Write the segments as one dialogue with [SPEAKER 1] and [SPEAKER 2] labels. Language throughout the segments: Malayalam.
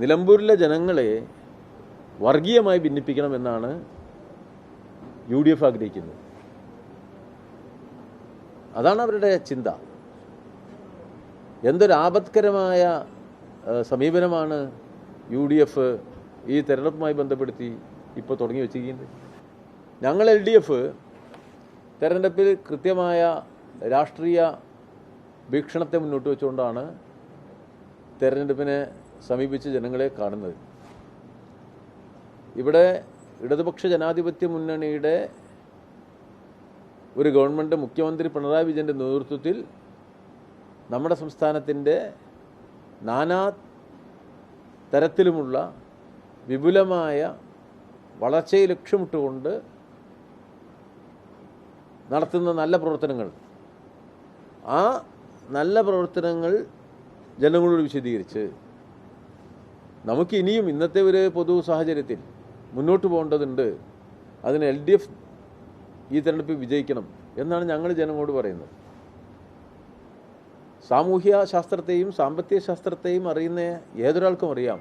[SPEAKER 1] നിലമ്പൂരിലെ ജനങ്ങളെ വർഗീയമായി ഭിന്നിപ്പിക്കണമെന്നാണ് യു ഡി എഫ് ആഗ്രഹിക്കുന്നത്. അതാണ് അവരുടെ ചിന്ത. എന്തൊരു ആപത്കരമായ സമീപനമാണ് യു ഡി എഫ് ഈ തെരഞ്ഞെടുപ്പുമായി ബന്ധപ്പെടുത്തി ഇപ്പോൾ തുടങ്ങി വെച്ചിരിക്കുന്നത്. ഞങ്ങൾ എൽ ഡി എഫ് തെരഞ്ഞെടുപ്പിൽ കൃത്യമായ രാഷ്ട്രീയ വീക്ഷണത്തെ മുന്നോട്ട് വെച്ചുകൊണ്ടാണ് തെരഞ്ഞെടുപ്പിനെ സമീപിച്ച് ജനങ്ങളെ കാണുന്നത്. ഇവിടെ ഇടതുപക്ഷ ജനാധിപത്യ മുന്നണിയുടെ ഒരു ഗവൺമെന്റ് മുഖ്യമന്ത്രി പിണറായി വിജയന്റെ നേതൃത്വത്തിൽ നമ്മുടെ സംസ്ഥാനത്തിന്റെ നാനാ തരത്തിലുമുള്ള വിപുലമായ വളർച്ചയെ ലക്ഷ്യമിട്ടുകൊണ്ട് നടത്തുന്ന നല്ല പ്രവർത്തനങ്ങൾ. ആ നല്ല പ്രവർത്തനങ്ങൾ ജനങ്ങളോട് വിശദീകരിച്ച് നമുക്ക് ഇനിയും ഇന്നത്തെ ഒരു പൊതു സാഹചര്യത്തിൽ മുന്നോട്ട് പോകേണ്ടതുണ്ട്. അതിന് എൽ ഡി എഫ് ഈ തെരഞ്ഞെടുപ്പ് വിജയിക്കണം എന്നാണ് ഞങ്ങൾ ജനങ്ങളോട് പറയുന്നത്. സാമൂഹ്യ ശാസ്ത്രത്തെയും സാമ്പത്തിക ശാസ്ത്രത്തെയും അറിയുന്ന ഏതൊരാൾക്കും അറിയാം.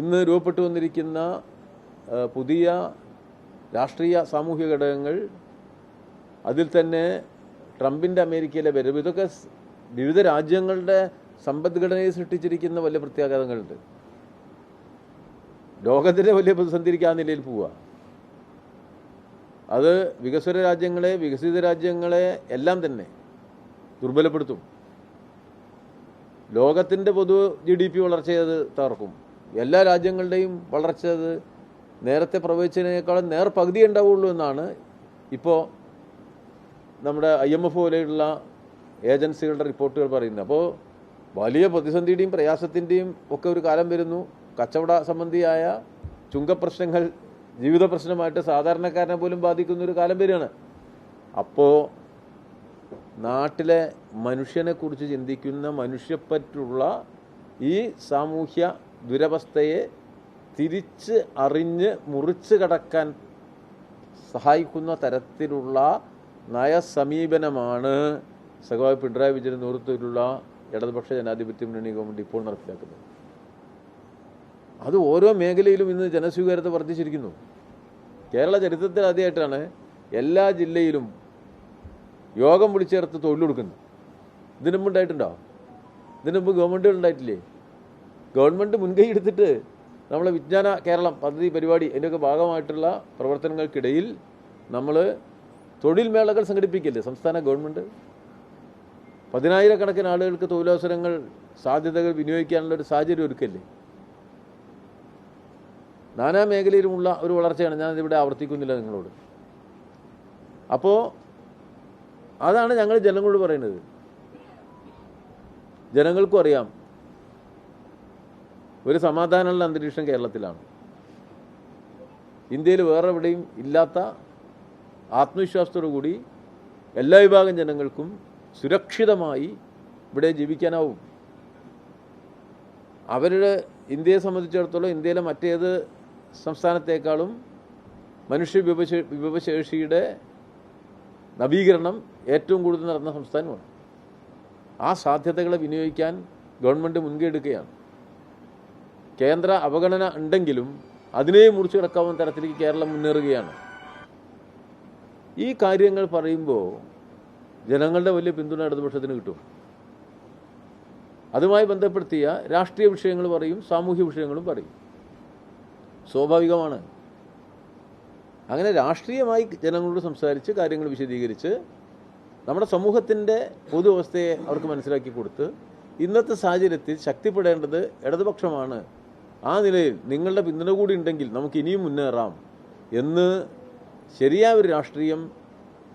[SPEAKER 1] ഇന്ന് രൂപപ്പെട്ടു വന്നിരിക്കുന്ന പുതിയ രാഷ്ട്രീയ സാമൂഹ്യ ഘടകങ്ങൾ അതിൽ തന്നെ ട്രംപിന്റെ അമേരിക്കയിലെ വരവ് ഇതൊക്കെ വിവിധ രാജ്യങ്ങളുടെ സമ്പദ്ഘടനയെ സൃഷ്ടിച്ചിരിക്കുന്ന വലിയ പ്രത്യാഘാതങ്ങളുണ്ട്. ലോകത്തിലെ വലിയ പ്രതിസന്ധിക്ക് ആ നിലയിൽ പോവുക. അത് വികസ്വര രാജ്യങ്ങളെ വികസിത രാജ്യങ്ങളെ എല്ലാം തന്നെ ദുർബലപ്പെടുത്തും. ലോകത്തിന്റെ പൊതു ജി ഡി പി വളർച്ചയത് തകർക്കും. എല്ലാ രാജ്യങ്ങളുടെയും വളർച്ച അത് നേരത്തെ പ്രവചിച്ചതിനേക്കാളും നേർ പകുതി ഉണ്ടാവുള്ളൂ എന്നാണ് ഇപ്പോൾ നമ്മുടെ ഐ എം എഫ് പോലെയുള്ള ഏജൻസികളുടെ റിപ്പോർട്ടുകൾ പറയുന്നത്. അപ്പോൾ വലിയ പ്രതിസന്ധിയുടെയും പ്രയാസത്തിന്റെയും ഒക്കെ ഒരു കാലം വരുന്നു. കച്ചവട സംബന്ധിയായ ചുങ്കപ്രശ്നങ്ങൾ ജീവിത പ്രശ്നമായിട്ട് സാധാരണക്കാരനെ പോലും ബാധിക്കുന്ന ഒരു കാലം വരികയാണ്. അപ്പോൾ നാട്ടിലെ മനുഷ്യനെക്കുറിച്ച് ചിന്തിക്കുന്ന മനുഷ്യപ്പറ്റുള്ള ഈ സാമൂഹ്യ ദുരവസ്ഥയെ തിരിച്ച് അറിഞ്ഞ് മുറിച്ച് കടക്കാൻ സഹായിക്കുന്ന തരത്തിലുള്ള നയസമീപനമാണ് സഖാവ് പിണറായി വിജയൻ നേതൃത്വത്തിലുള്ള ഇടതുപക്ഷ ജനാധിപത്യ മുന്നണി ഗവൺമെന്റ് ഇപ്പോൾ നടപ്പിലാക്കുന്നത്. അത് ഓരോ മേഖലയിലും ഇന്ന് ജനസ്വീകാര്യത വർദ്ധിച്ചിരിക്കുന്നു. കേരള ചരിത്രത്തിൽ ആദ്യമായിട്ടാണ് എല്ലാ ജില്ലയിലും യോഗം വിളിച്ചേർത്ത് തൊഴിൽ കൊടുക്കുന്നത്. ഇതിനു മുമ്പ് ഉണ്ടായിട്ടുണ്ടോ ഇതിനു മുമ്പ് ഗവൺമെന്റുകൾ ഉണ്ടായിട്ടില്ലേ? ഗവൺമെന്റ് മുൻകൈ എടുത്തിട്ട് നമ്മളെ വിജ്ഞാന കേരളം പദ്ധതി പരിപാടി അതിന്റെയൊക്കെ ഭാഗമായിട്ടുള്ള പ്രവർത്തനങ്ങൾക്കിടയിൽ നമ്മൾ തൊഴിൽ മേളകൾ സംഘടിപ്പിക്കില്ലേ? സംസ്ഥാന ഗവൺമെന്റ് പതിനായിരക്കണക്കിന് ആളുകൾക്ക് തൊഴിലവസരങ്ങൾ സാധ്യതകൾ വിനിയോഗിക്കാനുള്ള ഒരു സാഹചര്യം ഒരുക്കല്ലേ? നാനാ മേഖലയിലുമുള്ള ഒരു വളർച്ചയാണ് ഞാനിതിവിടെ ആവർത്തിക്കുന്നില്ല നിങ്ങളോട്. അപ്പോൾ അതാണ് ഞങ്ങൾ ജനങ്ങളോട് പറയുന്നത്. ജനങ്ങൾക്കും അറിയാം ഒരു സമാധാനമുള്ള അന്തരീക്ഷം കേരളത്തിലാണ്. ഇന്ത്യയിൽ വേറെ എവിടെയും ഇല്ലാത്ത ആത്മവിശ്വാസത്തോടു കൂടി എല്ലാ വിഭാഗം ജനങ്ങൾക്കും സുരക്ഷിതമായി ഇവിടെ ജീവിക്കാനാവും. അവരുടെ ഇന്ത്യയെ സംബന്ധിച്ചിടത്തോളം ഇന്ത്യയിലെ മറ്റേത് സംസ്ഥാനത്തേക്കാളും മനുഷ്യ വിഭവശേ വിഭവശേഷിയുടെ നവീകരണം ഏറ്റവും കൂടുതൽ നടന്ന സംസ്ഥാനമാണ്. ആ സാധ്യതകളെ വിനിയോഗിക്കാൻ ഗവൺമെന്റ് മുൻകൈ എടുക്കുകയാണ്. കേന്ദ്ര അവഗണന ഉണ്ടെങ്കിലും അതിനെയും മുറിച്ചു കിടക്കാവുന്ന തരത്തിലേക്ക് കേരളം മുന്നേറുകയാണ്. ഈ കാര്യങ്ങൾ പറയുമ്പോൾ ജനങ്ങളുടെ വലിയ പിന്തുണ ഇടതുപക്ഷത്തിന് കിട്ടും. അതുമായി ബന്ധപ്പെടുത്തിയ രാഷ്ട്രീയ വിഷയങ്ങൾ പറയും സാമൂഹ്യ വിഷയങ്ങളും പറയും. സ്വാഭാവികമാണ്. അങ്ങനെ രാഷ്ട്രീയമായി ജനങ്ങളോട് സംസാരിച്ച് കാര്യങ്ങൾ വിശദീകരിച്ച് നമ്മുടെ സമൂഹത്തിന്റെ പൊതു അവസ്ഥയെ അവർക്ക് മനസ്സിലാക്കി കൊടുത്ത് ഇന്നത്തെ സാഹചര്യത്തിൽ ശക്തിപ്പെടേണ്ടത് ഇടതുപക്ഷമാണ്. ആ നിലയിൽ നിങ്ങളുടെ പിന്തുണ കൂടി ഉണ്ടെങ്കിൽ നമുക്ക് ഇനിയും മുന്നേറാം എന്ന് ശരിയായ ഒരു രാഷ്ട്രീയം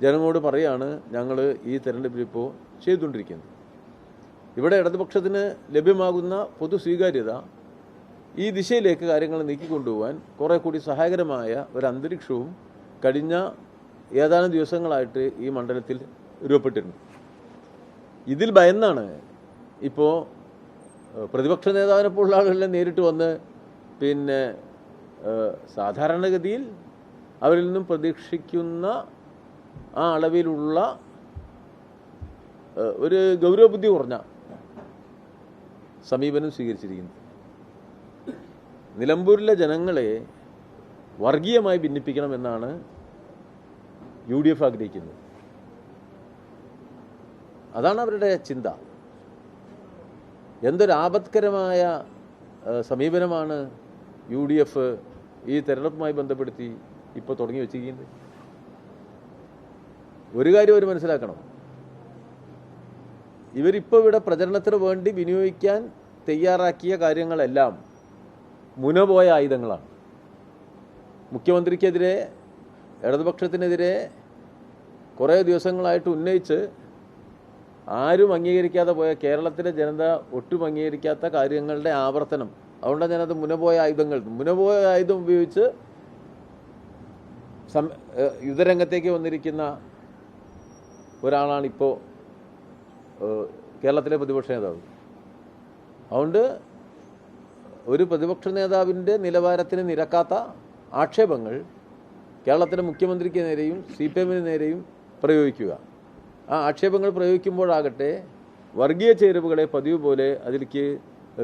[SPEAKER 1] ജനങ്ങളോട് പറയാണ് ഞങ്ങൾ ഈ തെരഞ്ഞെടുപ്പിൽ ഇപ്പോൾ ചെയ്തുകൊണ്ടിരിക്കുന്നത് ഇവിടെ ഇടതുപക്ഷത്തിന് ലഭ്യമാകുന്ന പൊതു സ്വീകാര്യത ഈ ദിശയിലേക്ക് കാര്യങ്ങൾ നീക്കിക്കൊണ്ടുപോകാൻ കുറേ കൂടി സഹായകരമായ ഒരു അന്തരീക്ഷവും കഴിഞ്ഞ ഏതാനും ദിവസങ്ങളായിട്ട് ഈ മണ്ഡലത്തിൽ രൂപപ്പെട്ടിരുന്നു. ഇതിൽ ഭയന്നാണ് ഇപ്പോൾ പ്രതിപക്ഷ നേതാവിനെ പോലുള്ള ആളുകളെല്ലാം നേരിട്ട് വന്ന് പിന്നെ സാധാരണഗതിയിൽ അവരിൽ നിന്നും പ്രതീക്ഷിക്കുന്ന ആ അളവിലുള്ള ഒരു ഗൗരവബുദ്ധി കുറഞ്ഞ സമീപനം സ്വീകരിച്ചിരിക്കുന്നത് നിലമ്പൂരിലെ ജനങ്ങളെ വർഗീയമായി ഭിന്നിപ്പിക്കണമെന്നാണ് യു ഡി എഫ് ആഗ്രഹിക്കുന്നത്. അതാണ് അവരുടെ ചിന്ത. എന്തൊരു ആപത്കരമായ സമീപനമാണ് യു ഡി എഫ് ഈ തെരഞ്ഞെടുപ്പുമായി ബന്ധപ്പെടുത്തി ഇപ്പോൾ തുടങ്ങി വെച്ചിരിക്കുന്നത്. ഒരു കാര്യം അവർ മനസ്സിലാക്കണം. ഇവരിപ്പോൾ ഇവിടെ പ്രചരണത്തിന് വേണ്ടി വിനിയോഗിക്കാൻ തയ്യാറാക്കിയ കാര്യങ്ങളെല്ലാം മുനപോയ ആയുധങ്ങളാണ്. മുഖ്യമന്ത്രിക്കെതിരെ ഇടതുപക്ഷത്തിനെതിരെ കുറേ ദിവസങ്ങളായിട്ട് ഉന്നയിച്ച് ആരും അംഗീകരിക്കാതെ പോയ കേരളത്തിലെ ജനത ഒട്ടും അംഗീകരിക്കാത്ത കാര്യങ്ങളുടെ ആവർത്തനം. അതുകൊണ്ടാണ് ഞാനത് മുനപോയ ആയുധങ്ങൾ മുനപോയ ആയുധം ഉപയോഗിച്ച് സം യുദ്ധരംഗത്തേക്ക് വന്നിരിക്കുന്ന ഒരാളാണ് ഇപ്പോൾ കേരളത്തിലെ പ്രതിപക്ഷ നേതാവ്. അതുകൊണ്ട് ഒരു പ്രതിപക്ഷ നേതാവിന്റെ നിലവാരത്തിന് നിരക്കാത്ത ആക്ഷേപങ്ങൾ കേരളത്തിലെ മുഖ്യമന്ത്രിക്ക് നേരെയും സി പി എമ്മിന് നേരെയും പ്രയോഗിക്കുക. ആ ആക്ഷേപങ്ങൾ പ്രയോഗിക്കുമ്പോഴാകട്ടെ വർഗീയ ചേരുവകളെ പതിവ് പോലെ അതിലേക്ക്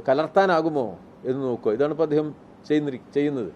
[SPEAKER 1] കലർത്താനാകുമോ എന്ന് നോക്കുക. ഇതാണ് ഇപ്പോൾ അദ്ദേഹം ചെയ്യുന്നത്.